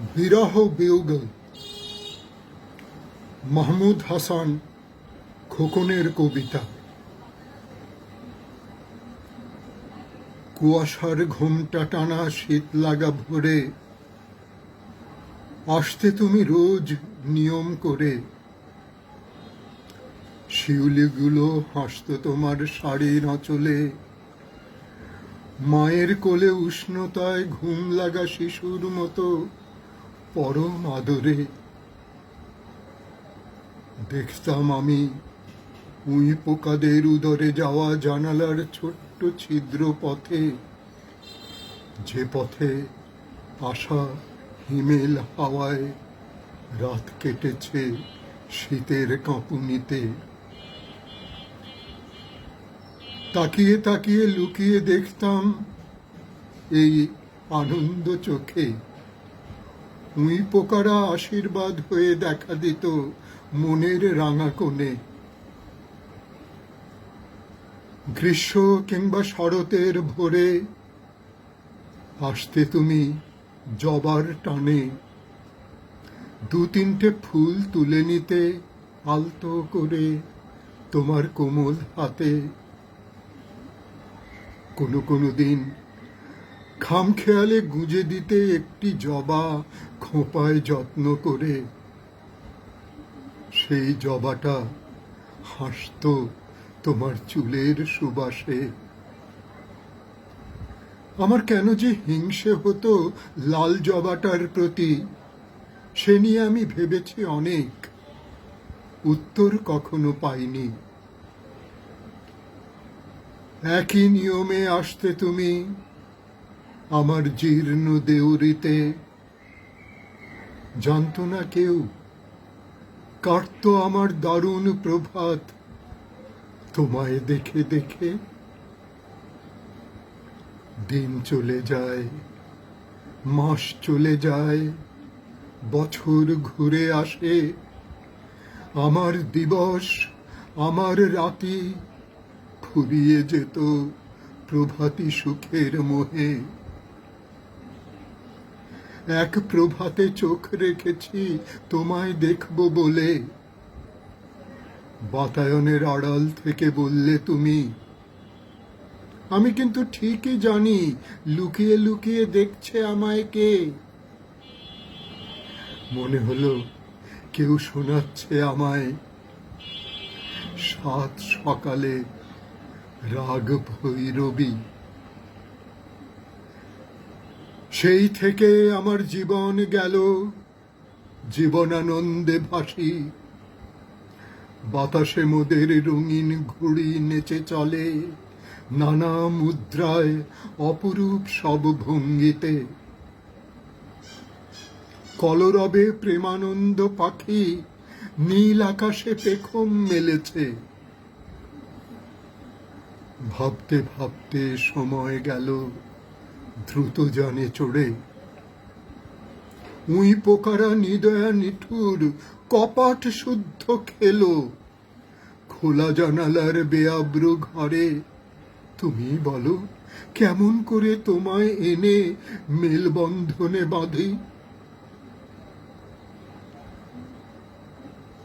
বিরহ বিয়োগল মাহমুদ হাসান খোকনের কবিতা। কুয়াশার ঘুমটা টানা শীত লাগা ভোরে, আসতে তুমি রোজ নিয়ম করে। শিউলিগুলো হাসত তোমার শাড়ির আঁচলে, মায়ের কোলে উষ্ণতায় ঘুম লাগা শিশুর মতো। পরম আদরে দেখতাম আমি উই পোকাদের উদরে যাওয়া জানালার ছোট্ট ছিদ্র পথে যে পথে আশা হিমেল হাওয়ায় রাত কেটেছে শীতের কাঁপুনিতে। তাকিয়ে তাকিয়ে লুকিয়ে দেখতাম এই আনন্দ চোখে। উই পোকারা আশীর্বাদ হয়ে দেখা দিত মনের রাঙা কোণে। গ্রীষ্ম কিংবা শরতের ভোরে আসতে তুমি জবার টানে। দু তিনটে ফুল তুলে নিতে আলতো করে তোমার কোমল হাতে। কোনো কোনো দিন খাম খেয়ালে গুঁজে দিতে একটি জবা খোঁপায় যত্ন করে। সেই জবাটা হাসত তোমার চুলের সুবাসে। আমার কেন যে হিংসে হতো লাল জবাটার প্রতি, সে নিয়ে আমি ভেবেছি অনেক। উত্তর কখনো পাইনি। একই নিয়মে আসতে তুমি আমার জীর্ণ দেউরিতে জানতো না কেউ কাটতো আমার দারুণ প্রভাত। তোমায় দেখে দেখে দিন চলে যায়, মাস চলে যায়, বছর ঘুরে আসে। আমার দিবস, আমার রাতি, ফুরিয়ে যেত প্রভাতী সুখের মোহে। এক প্রভাতে চোখ রেখেছি, তোমায় দেখব বলে। বাতায়নের আড়াল থেকে বললে তুমি, আমি কিন্তু ঠিকই জানি, লুকিয়ে লুকিয়ে দেখছে আমায় কে। মনে হলো কেউ শোনাচ্ছে আমায়, সাত সকালে রাগ ভৈরবী সেই থেকে আমার জীবন গেল জীবনানন্দে ভাসি। বাতাসে মোদের রঙিন ঘুড়ি নেচে চলে, নানা মুদ্রায় অপরূপ সব ভঙ্গিতে। কলরবে প্রেমানন্দ পাখি, নীল আকাশে পেখম মেলেছে। ভাবতে ভাবতে সময় গেল দ্রুত জানে চড়ে। উই পোকারা নিদয়া নিঠুর, কপাট শুদ্ধ খেলো। খোলা জানালার বেআব্রু ঘরে, তুমি বলো, কেমন করে তোমায় এনে মেলবন্ধনে বাঁধি?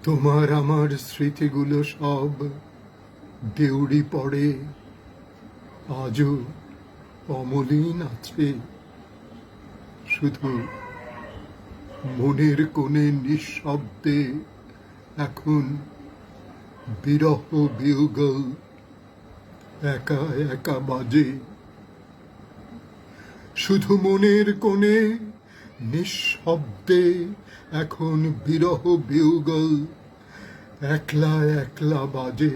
তোমার আমার স্মৃতিগুলো সব দেউড়ি পড়ে। আজও অমলিন আছে। শুধু মনের কোণে নিঃশব্দে এখন বিরহ বিউগল একা একা বাজে। শুধু মনের কোণে নিঃশব্দে এখন বিরহ বিউগল একলা একলা বাজে।